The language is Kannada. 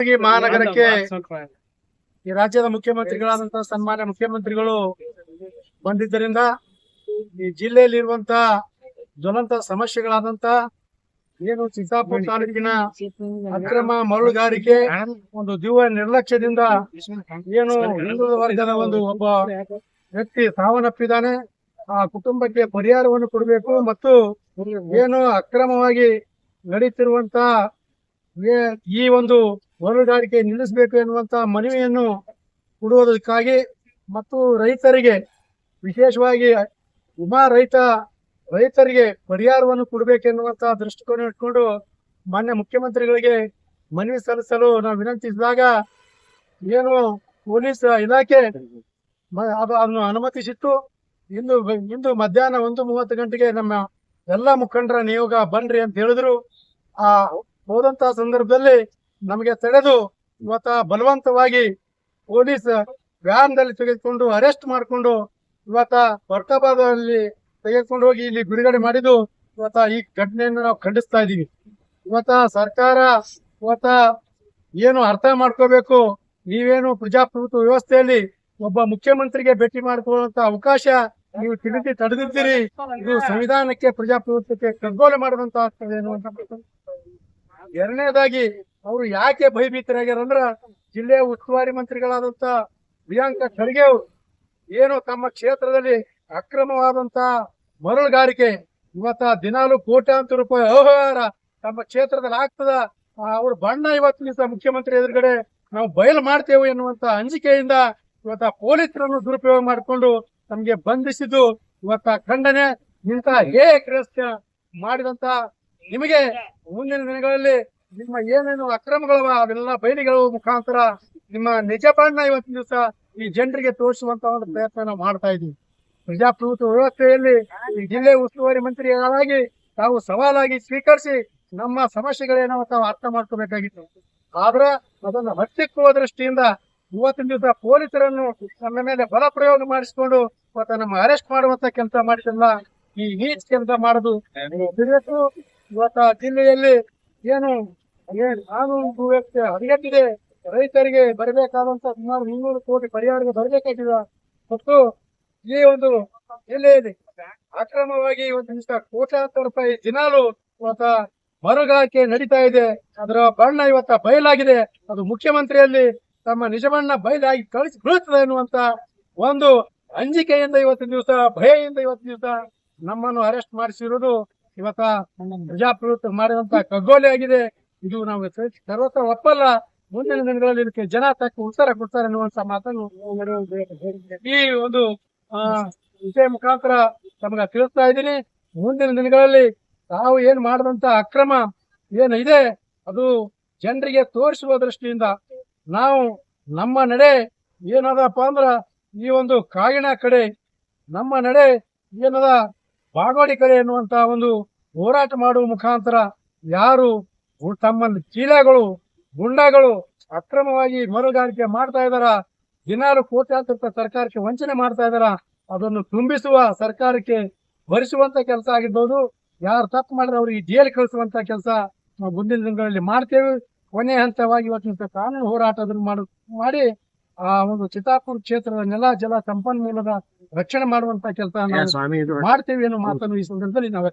ಮಹಾನಗರಕ್ಕೆ ಈ ರಾಜ್ಯದ ಮುಖ್ಯಮಂತ್ರಿಗಳಾದಂತಹ ಸನ್ಮಾನ್ಯ ಮುಖ್ಯಮಂತ್ರಿಗಳು ಬಂದಿದ್ದರಿಂದ ಈ ಜಿಲ್ಲೆಯಲ್ಲಿರುವಂತ ಜ್ವಲಂತ ಸಮಸ್ಯೆಗಳಾದಂತ ಏನು ಚಿತ್ತಾಪುರ ತಾಲೂಕಿನ ಅಕ್ರಮ ಮರಳುಗಾರಿಕೆ ಒಂದು ದಿವ್ಯ ನಿರ್ಲಕ್ಷ್ಯದಿಂದ ಏನು ಹಿಂದುಳಿದ ವರ್ಗದ ಒಂದು ಒಬ್ಬ ವ್ಯಕ್ತಿ ಸಾವನ್ನಪ್ಪಿದ್ದಾನೆ. ಆ ಕುಟುಂಬಕ್ಕೆ ಪರಿಹಾರವನ್ನು ಕೊಡಬೇಕು ಮತ್ತು ಏನು ಅಕ್ರಮವಾಗಿ ನಡೀತಿರುವಂತ ಈ ಒಂದು ಮರಳುಗಾರಿಕೆ ನಿಲ್ಲಿಸಬೇಕು ಎನ್ನುವಂತಹ ಮನವಿಯನ್ನು ಕೊಡುವುದಕ್ಕಾಗಿ ಮತ್ತು ರೈತರಿಗೆ ವಿಶೇಷವಾಗಿ ಉಮಾ ರೈತ ರೈತರಿಗೆ ಪರಿಹಾರವನ್ನು ಕೊಡಬೇಕೆನ್ನುವಂತಹ ದೃಷ್ಟಿಕೋನ ಇಟ್ಕೊಂಡು ಮಾನ್ಯ ಮುಖ್ಯಮಂತ್ರಿಗಳಿಗೆ ಮನವಿ ಸಲ್ಲಿಸಲು ನಾವು ವಿನಂತಿಸಿದಾಗ ಏನು ಪೊಲೀಸ್ ಇಲಾಖೆ ಅದನ್ನು ಅನುಮತಿಸಿತ್ತು ಇಂದು ಇಂದು ಮಧ್ಯಾಹ್ನ ಒಂದು ಮೂವತ್ತು ಗಂಟೆಗೆ ನಮ್ಮ ಎಲ್ಲ ಮುಖಂಡರ ನಿಯೋಗ ಬನ್ರಿ ಅಂತ ಹೇಳಿದ್ರು. ಆ ಹೋದಂತಹ ಸಂದರ್ಭದಲ್ಲಿ ನಮಗೆ ತಡೆದು ಇವತ್ತ ಬಲವಂತವಾಗಿ ಪೊಲೀಸ್ ವ್ಯಾನ್ ದಲ್ಲಿ ತೆಗೆದುಕೊಂಡು ಅರೆಸ್ಟ್ ಮಾಡಿಕೊಂಡು ಇವತ್ತ ಬರ್ತಾಬಾದಲ್ಲಿ ತೆಗೆದುಕೊಂಡು ಹೋಗಿ ಇಲ್ಲಿ ಬಿಡುಗಡೆ ಮಾಡಿದ್ದು ಇವತ್ತ ಈ ಘಟನೆಯನ್ನು ನಾವು ಖಂಡಿಸ್ತಾ ಇದ್ದೀವಿ. ಇವತ್ತ ಸರ್ಕಾರ ಇವತ್ತ ಏನು ಅರ್ಥ ಮಾಡ್ಕೋಬೇಕು, ನೀವೇನು ಪ್ರಜಾಪ್ರಭುತ್ವ ವ್ಯವಸ್ಥೆಯಲ್ಲಿ ಒಬ್ಬ ಮುಖ್ಯಮಂತ್ರಿಗೆ ಭೇಟಿ ಮಾಡಿಕೊಳ್ಳುವಂತ ಅವಕಾಶ ನೀವು ತಿಳಿದು ತಡೆದಿದ್ದೀರಿ, ಇದು ಸಂವಿಧಾನಕ್ಕೆ ಪ್ರಜಾಪ್ರಭುತ್ವಕ್ಕೆ ಕಗ್ಗೋಲೆ ಮಾಡುವಂತ ಆಗ್ತದೆ ಎರಡನೇದಾಗಿ ಅವರು ಯಾಕೆ ಭಯಭೀತರಾಗ್ಯಾರಂದ್ರ ಜಿಲ್ಲೆಯ ಉಸ್ತುವಾರಿ ಮಂತ್ರಿಗಳಾದಂತ ಪ್ರಿಯಾಂಕ ಖರ್ಗೆ ಅವರು ಏನು ತಮ್ಮ ಕ್ಷೇತ್ರದಲ್ಲಿ ಅಕ್ರಮವಾದಂತ ಮರಳುಗಾರಿಕೆ ಇವತ್ತ ದಿನಾಲು ಕೋಟ್ಯಾಂತರ ರೂಪಾಯಿ ಅವ್ಯವಹಾರ ತಮ್ಮ ಕ್ಷೇತ್ರದಲ್ಲಿ ಆಗ್ತದ. ಅವ್ರ ಬಣ್ಣ ಇವತ್ತು ದಿವಸ ಮುಖ್ಯಮಂತ್ರಿ ಎದುರುಗಡೆ ನಾವು ಬಯಲು ಮಾಡ್ತೇವೆ ಎನ್ನುವಂತ ಅಂಜಿಕೆಯಿಂದ ಇವತ್ತ ಪೊಲೀಸರನ್ನು ದುರುಪಯೋಗ ಮಾಡಿಕೊಂಡು ನಮ್ಗೆ ಬಂಧಿಸಿದ್ದು ಇವತ್ತ ಖಂಡನೆ. ಇಂತಹ ಹೇ ಕೃತ್ಯ ಮಾಡಿದಂತ ನಿಮಗೆ ಮುಂದಿನ ದಿನಗಳಲ್ಲಿ ನಿಮ್ಮ ಏನೇನು ಅಕ್ರಮಗಳವ ಅವೆಲ್ಲ ಬಯಲಿಗಳ ಮುಖಾಂತರ ನಿಮ್ಮ ನಿಜ ಬಣ್ಣ ಇವತ್ತಿನ ದಿವಸ ಈ ಜನರಿಗೆ ತೋರಿಸುವಂತ ಒಂದು ಪ್ರಯತ್ನ ನಾವು ಮಾಡ್ತಾ ಇದ್ದೀವಿ. ಪ್ರಜಾಪ್ರಭುತ್ವ ವ್ಯವಸ್ಥೆಯಲ್ಲಿ ಈ ಜಿಲ್ಲೆ ಉಸ್ತುವಾರಿ ಮಂತ್ರಿಗಳಾಗಿ ತಾವು ಸವಾಲಾಗಿ ಸ್ವೀಕರಿಸಿ ನಮ್ಮ ಸಮಸ್ಯೆಗಳೇನೋ ತಾವು ಅರ್ಥ ಮಾಡ್ಕೋಬೇಕಾಗಿತ್ತು. ಆದ್ರೆ ಅದನ್ನು ಹತ್ತಿಕ್ಕುವ ದೃಷ್ಟಿಯಿಂದ ಇವತ್ತಿನ ದಿವಸ ಪೊಲೀಸರನ್ನು ನಮ್ಮ ಮೇಲೆ ಬಲ ಪ್ರಯೋಗ ಮಾಡಿಸಿಕೊಂಡು ಮತ್ತೆ ನಮ್ಮ ಅರೆಸ್ಟ್ ಮಾಡುವಂತ ಕೆಲಸ ಮಾಡಿದ್ದಲ್ಲ ಈ ನೀಚ್ ಕೆಲಸ ಮಾಡುದು. ಇವತ್ತ ಜಿಲ್ಲೆಯಲ್ಲಿ ಏನ್ ಕಾನೂನು ಸುವ್ಯವಸ್ಥೆ ಹದಗೆಟ್ಟಿದೆ ರೈತರಿಗೆ ಬರಬೇಕಾದಂತ ಸುಮಾರು ಮುನ್ನೂರು ಕೋಟಿ ಪರಿಹಾರಕ್ಕೆ ಬರಬೇಕಾಗಿದೆ ಮತ್ತು ಈ ಒಂದು ಜಿಲ್ಲೆಯಲ್ಲಿ ಅಕ್ರಮವಾಗಿ ಇವತ್ತು ಕೋಟ್ಯಾಂತರ ರೂಪಾಯಿ ದಿನಾಲು ಇವತ್ತ ಮರುಗಾರಿಕೆ ನಡೀತಾ ಇದೆ. ಅದರ ಬಣ್ಣ ಇವತ್ತ ಬಯಲಾಗಿದೆ. ಅದು ಮುಖ್ಯಮಂತ್ರಿಯಲ್ಲಿ ತಮ್ಮ ನಿಜ ಬಣ್ಣ ಬಯಲಾಗಿ ಕಳಿಸಿ ಬೀಳುತ್ತದೆ ಎನ್ನುವಂತ ಒಂದು ಅಂಜಿಕೆಯಿಂದ ಇವತ್ತಿನ ದಿವಸ, ಭಯದಿಂದ ಇವತ್ತಿನ ದಿವಸ ನಮ್ಮನ್ನು ಅರೆಸ್ಟ್ ಮಾಡಿಸಿರುವುದು ಇವತ್ತ ಪ್ರಜಾಪ್ರಭುತ್ವ ಮಾಡಿದಂತ ಕಗ್ಗೋಲೆ ಆಗಿದೆ. ಇದು ನಾವು ಸರ್ವತ್ರ ಒಪ್ಪಲ್ಲ. ಮುಂದಿನ ದಿನಗಳಲ್ಲಿ ಇದಕ್ಕೆ ಜನ ತಕ್ಕ ಉತ್ತರ ಕೊಡ್ತಾರೆ ಅನ್ನುವಂತ ಮಾತನ್ನು ಈ ಒಂದು ವಿಷಯ ಮುಖಾಂತರ ತಮಗೆ ತಿಳಿಸ್ತಾ ಇದ್ದೀನಿ. ಮುಂದಿನ ದಿನಗಳಲ್ಲಿ ತಾವು ಏನ್ ಮಾಡಿದಂತ ಅಕ್ರಮ ಏನಿದೆ ಅದು ಜನರಿಗೆ ತೋರಿಸುವ ದೃಷ್ಟಿಯಿಂದ ನಾವು ನಮ್ಮ ನಡೆ ಏನದಪ್ಪ ಅಂದ್ರ ಈ ಒಂದು ಕಾಗಿಣ ಕಡೆ, ನಮ್ಮ ನಡೆ ಏನದ ಬಾಗೋಡಿ ಕಡೆ ಎನ್ನುವಂತ ಒಂದು ಹೋರಾಟ ಮಾಡುವ ಮುಖಾಂತರ ಯಾರು ಗು- ತಮ್ಮ ಚೀಲಗಳು ಗುಂಡಗಳು ಅಕ್ರಮವಾಗಿ ಮರುಗಾರಿಕೆ ಮಾಡ್ತಾ ಇದಾರ ದಿನಾರು ಕೋಟ್ಯಾಂತರ ರೂಪಾಯಿ ಸರ್ಕಾರಕ್ಕೆ ವಂಚನೆ ಮಾಡ್ತಾ ಇದಾರ ಅದನ್ನು ತುಂಬಿಸುವ ಸರ್ಕಾರಕ್ಕೆ ಭರಿಸುವಂತ ಕೆಲಸ ಆಗಿರ್ಬೋದು. ಯಾರು ತಪ್ಪು ಮಾಡಿದ್ರೆ ಅವ್ರಿಗೆ ಜೈಲು ಕಳಿಸುವಂತ ಕೆಲಸ ನಾವು ಮುಂದಿನ ದಿನಗಳಲ್ಲಿ ಮಾಡ್ತೇವೆ. ಕೊನೆ ಹಂತವಾಗಿ ಇವತ್ತಿನ ಕಾನೂನು ಹೋರಾಟ ಅದನ್ನು ಮಾಡು ಮಾಡಿ ಆ ಒಂದು ಚಿತ್ತಾಪುರ ಕ್ಷೇತ್ರದ ನೆಲ ಜಲ ಸಂಪನ್ಮೂಲದ ರಕ್ಷಣೆ ಮಾಡುವಂತ ಕೆಲಸ ಮಾಡ್ತೇವೆ ಅನ್ನೋ ಮಾತನ್ನು ಈ ಸಂದರ್ಭದಲ್ಲಿ ನಾವು